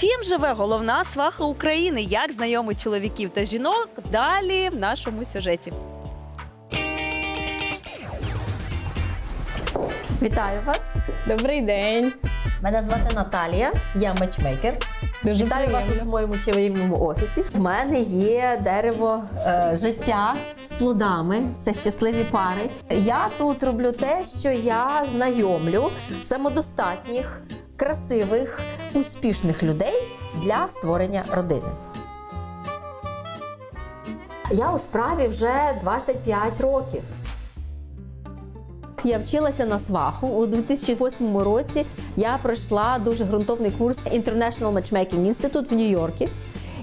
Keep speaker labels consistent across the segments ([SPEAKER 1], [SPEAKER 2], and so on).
[SPEAKER 1] Чим живе головна сваха України? Як знайомить чоловіків та жінок? Далі в нашому сюжеті.
[SPEAKER 2] Вітаю вас!
[SPEAKER 3] Добрий день.
[SPEAKER 2] Мене звати Наталія, я матчмейкер.
[SPEAKER 3] Дуже
[SPEAKER 2] Вітаю вас у
[SPEAKER 3] приємно.
[SPEAKER 2] своєму чарівному офісі. В мене є дерево е, життя з плодами. Це щасливі пари. Я тут роблю те, що я знайомлю самодостатніх, красивих, успішних людей для створення родини. Я у справі вже 25 років. Я вчилася на сваху у 2008 році. Я пройшла дуже ґрунтовний курс International Matchmaking Institute в Нью-Йорку.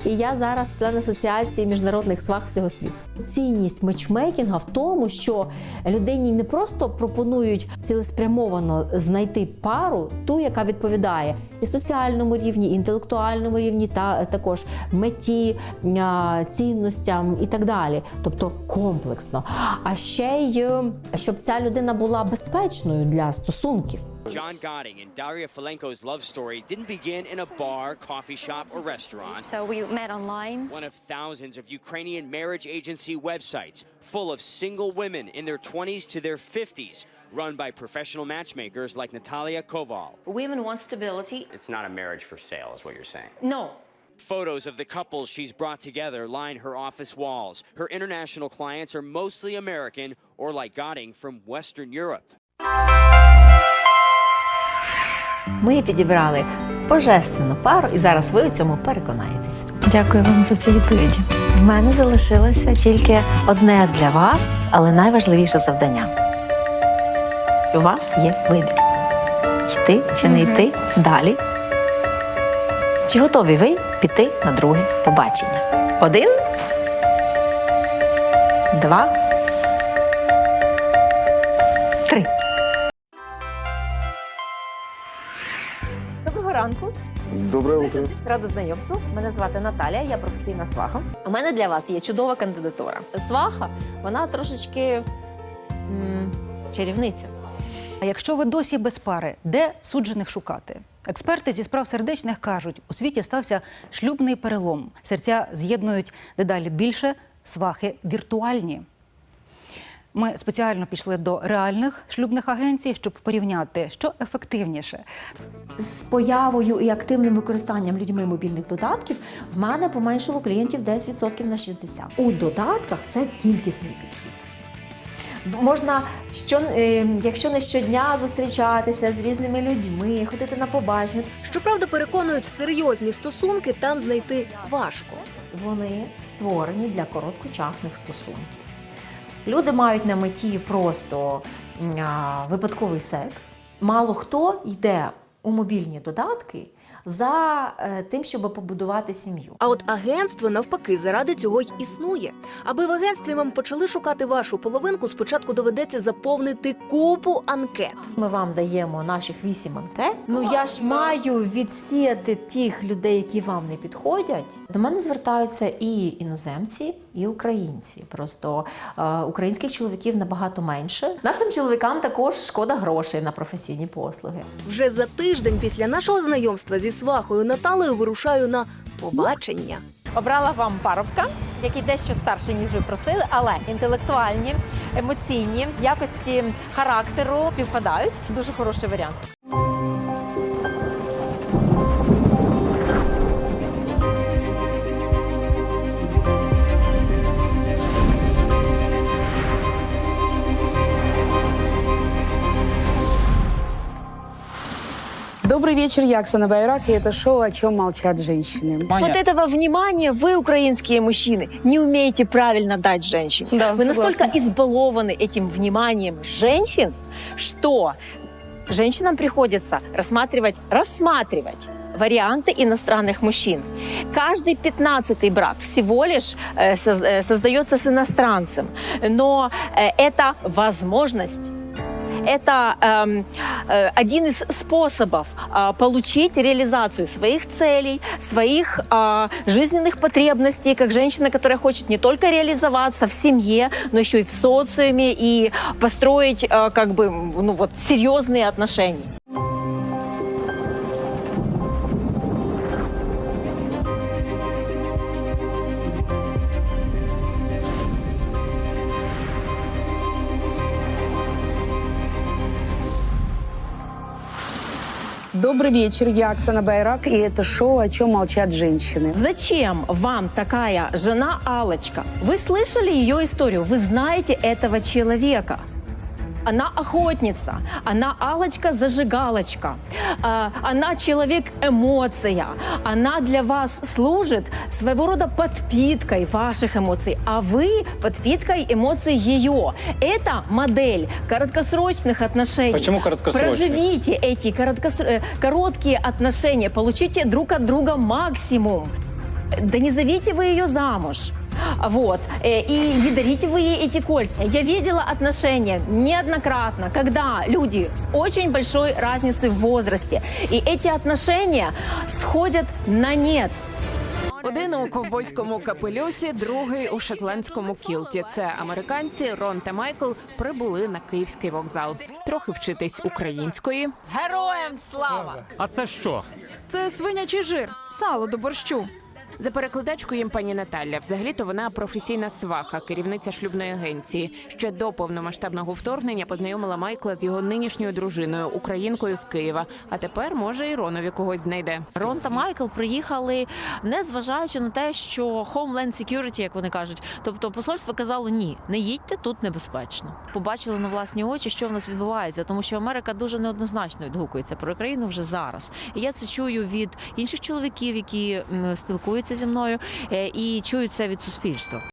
[SPEAKER 2] І я зараз член асоціації міжнародних свах всього світу. Цінність матчмейкінга в тому, що людині не просто пропонують цілеспрямовано знайти пару, ту, яка відповідає і соціальному рівні, і інтелектуальному рівні, та також меті, цінностям і так далі. Тобто комплексно. А ще й е, щоб ця людина була безпечною для стосунків.
[SPEAKER 4] John Godding and Daria Falenko's love story didn't begin in a bar, coffee shop, or restaurant.
[SPEAKER 5] So we met online.
[SPEAKER 4] One of thousands of Ukrainian marriage agency websites full of single women in their 20s to their 50s, run by professional matchmakers like Natalia Koval.
[SPEAKER 6] Women want stability.
[SPEAKER 7] It's not a marriage for sale, is what you're saying.
[SPEAKER 6] No.
[SPEAKER 4] Photos of the couples she's brought together line her office walls. Her international clients are mostly American or, like Godding, from Western Europe.
[SPEAKER 8] Ми підібрали божественну пару, і зараз ви у цьому переконаєтесь.
[SPEAKER 9] Дякую вам за ці відповіді.
[SPEAKER 8] В мене залишилося тільки одне для вас, але найважливіше завдання. У вас є вибір: йти чи не йти далі. Чи готові ви піти на друге побачення? Один, два, Доброго ранку.
[SPEAKER 10] Доброе утро.
[SPEAKER 8] Рада знайомству. Мене звати Наталія, я професійна сваха. У мене для вас є чудова кандидатура. Сваха, вона трошечки м, чарівниця.
[SPEAKER 11] А якщо ви досі без пари, де суджених шукати? Експерти зі справ сердечних кажуть, у світі стався шлюбний перелом. Серця з'єднують дедалі більше, свахи віртуальні. Ми спеціально пішли до реальних шлюбних агенцій, щоб порівняти, що ефективніше.
[SPEAKER 2] З появою і активним використанням людьми мобільних додатків в мене поменшало клієнтів десь відсотків на 60. У додатках це кількісний підхід. Можна що, е, якщо не щодня зустрічатися з різними людьми, ходити на побачення.
[SPEAKER 3] Щоправда, переконують, серйозні стосунки там знайти важко.
[SPEAKER 2] Вони створені для короткочасних стосунків. Люди мають на меті просто випадковий секс. Мало хто йде у мобільні додатки за е, тим, щоб побудувати сім'ю.
[SPEAKER 3] А от агентство навпаки заради цього й існує. Аби в агентстві вам почали шукати вашу половинку, спочатку доведеться заповнити купу анкет.
[SPEAKER 2] Ми вам даємо наших вісім анкет. Ну я ж маю відсіяти тих людей, які вам не підходять. До мене звертаються і іноземці, і українці. Просто е, українських чоловіків набагато менше. Нашим чоловікам також шкода грошей на професійні послуги.
[SPEAKER 3] Вже за тиждень після нашого знайомства зі свахою Наталею вирушаю на побачення.
[SPEAKER 9] Обрала вам парубка, який дещо старший, ніж ви просили, але інтелектуальні, емоційні, якості характеру співпадають. Дуже хороший варіант.
[SPEAKER 12] Добрый вечер, я Оксана Байрак, и это шоу «О чем молчат женщины».
[SPEAKER 3] Вот этого внимания вы, украинские мужчины, не умеете правильно дать женщине.
[SPEAKER 1] Да,
[SPEAKER 3] вы
[SPEAKER 1] согласна.
[SPEAKER 3] настолько избалованы этим вниманием женщин, что женщинам приходится рассматривать, рассматривать варианты иностранных мужчин. Каждый пятнадцатый брак всего лишь э, э, создается с иностранцем, но э, это возможность это эм, э, один из способов э, получить реализацию своих целей, своих э, жизненных потребностей, как женщина, которая хочет не только реализоваться в семье, но еще и в социуме и построить э, как бы ну вот серьезные отношения.
[SPEAKER 12] Добрый вечер, я Оксана Байрак, и это шоу «О чем молчат женщины».
[SPEAKER 2] Зачем вам такая жена Алочка? Вы слышали ее историю, вы знаете этого человека. Она охотница, она Алочка-зажигалочка, а, она человек-эмоция, она для вас служит своего рода подпиткой ваших эмоций, а вы подпиткой эмоций ее. Это модель короткосрочных отношений.
[SPEAKER 13] Почему короткосрочных?
[SPEAKER 2] Проживите эти короткос- э, короткие отношения, получите друг от друга максимум. Да не зовите вы ее замуж. Вот. Э, И не дарите вы ей эти кольца. Я видела отношения неоднократно, когда люди с очень большой разницей в возрасте. И эти отношения сходят на нет.
[SPEAKER 6] Один у ковбойському капелюсі, другий у шотландському кілті. Це американці Рон та Майкл прибули на київський вокзал. Трохи вчитись української.
[SPEAKER 14] Героям слава!
[SPEAKER 13] А це що?
[SPEAKER 6] Це свинячий жир, сало до борщу. За перекладачку їм пані Наталя. Взагалі-то вона професійна сваха, керівниця шлюбної агенції. Ще до повномасштабного вторгнення познайомила Майкла з його нинішньою дружиною, українкою з Києва. А тепер може і Ронові когось знайде.
[SPEAKER 15] Рон та Майкл приїхали, не зважаючи на те, що Homeland Security, як вони кажуть, тобто посольство казало ні, не їдьте тут небезпечно. Побачили на власні очі, що в нас відбувається, тому що Америка дуже неоднозначно відгукується про Україну вже зараз. І я це чую від інших чоловіків, які м, спілкуються зі мною, е, і чуються від суспільства.